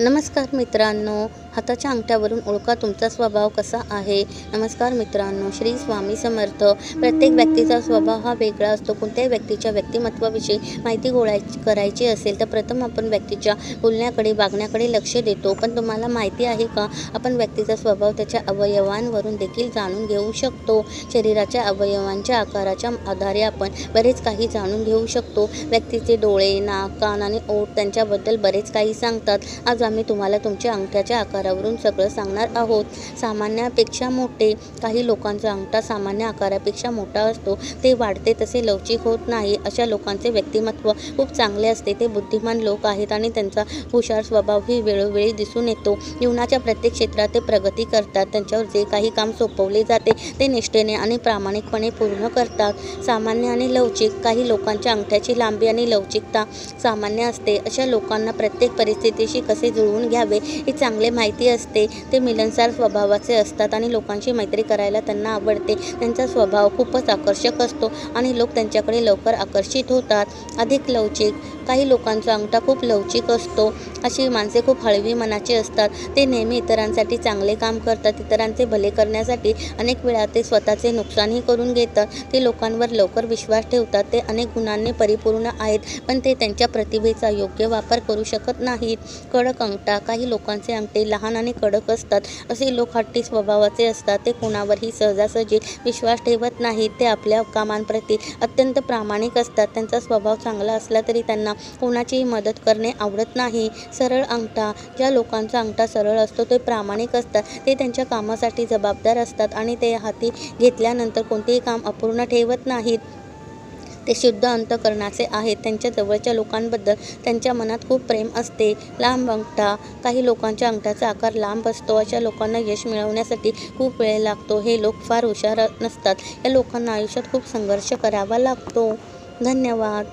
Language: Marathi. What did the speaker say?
नमस्कार मित्रांनो हाताच्या अंगठ्यावरून ओळखा तुमचा स्वभाव कसा आहे? नमस्कार मित्रांनो श्री स्वामी समर्थ. प्रत्येक व्यक्तीचा स्वभाव हा वेगळा असतो. कोणत्याही व्यक्तीच्या व्यक्तिमत्वाविषयी माहिती गोळायची करायची असेल तर प्रथम आपण व्यक्तीच्या बोलण्याकडे वागण्याकडे लक्ष देतो. पण तुम्हाला माहिती आहे का? आपण व्यक्तीचा स्वभाव त्याच्या अवयवांवरून देखील जाणून घेऊ शकतो. शरीराच्या अवयवांच्या आकाराच्या आधारे आपण बरेच काही जाणून घेऊ शकतो. व्यक्तीचे डोळे नाक कान आणि ओठ त्यांच्याबद्दल बरेच काही सांगतात. आज आम्ही तुम्हाला तुमच्या अंगठ्याच्या आकारावरून सगळं सांगणार आहोत. सामान्यापेक्षा मोठे काही लोकांचा अंगठा सामान्य आकारापेक्षा मोठा असतो. ते वाढते तसे लवचिक होत नाही. अशा लोकांचे व्यक्तिमत्व खूप चांगले असते. ते बुद्धिमान लोक आहेत आणि त्यांचा हुशार स्वभावही वेळोवेळी दिसून येतो. जीवनाच्या प्रत्येक क्षेत्रात ते प्रगती करतात. त्यांच्यावर जे काही काम सोपवले जाते ते निष्ठेने आणि प्रामाणिकपणे पूर्ण करतात. सामान्य आणि लवचिक काही लोकांच्या अंगठ्याची लांबी आणि लवचिकता सामान्य असते. अशा लोकांना प्रत्येक परिस्थितीशी कसे जुळवून घ्यावे हे चांगले माहिती असते. ते मिलनसार स्वभावाचे असतात आणि लोकांशी मैत्री करायला त्यांना आवडते. त्यांचा स्वभाव खूपच आकर्षक असतो आणि लोक त्यांच्याकडे लवकर आकर्षित होतात. अधिक लवचिक काही लोकांचा अंगठा खूप लवचिक असतो. अशी माणसे खूप हळवी मनाची असतात. ते नेहमी इतरांसाठी चांगले काम करतात. इतरांचे भले करण्यासाठी अनेक वेळा ते स्वतःचे नुकसानही करून घेतात. ते लोकांवर लवकर विश्वास ठेवतात. ते अनेक गुणांनी परिपूर्ण आहेत पण ते त्यांच्या प्रतिभेचा योग्य वापर करू शकत नाहीत. कडक अंगठा काही लोकांचे अंगठे लहान आणि कडक असतात. असे लोक हट्टी स्वभावाचे असतात. ते कोणावरही सहजासहजी विश्वास ठेवत नाहीत. ते आपल्या कामांप्रती अत्यंत प्रामाणिक असतात. त्यांचा स्वभाव चांगला असला तरी त्यांना कोणाचीही मदत करणे आवडत नाही. सरळ अंगठा ज्या लोकांचा अंगठा सरळ असतो ते प्रामाणिक असतात. ते त्यांच्या कामासाठी जबाबदार असतात आणि ते हाती घेतल्यानंतर कोणतेही काम अपूर्ण ठेवत नाहीत. ते शुद्ध अंतकरणाचे आहेत. त्यांच्या जवळच्या लोकांबद्दल त्यांच्या मनात खूप प्रेम असते. लांब अंगठा काही लोकांच्या अंगठाचा आकार लांब असतो. अशा लोकांना यश मिळवण्यासाठी खूप वेळ लागतो. हे लोक फार हुशार नसतात. या लोकांना आयुष्यात खूप संघर्ष करावा लागतो. धन्यवाद.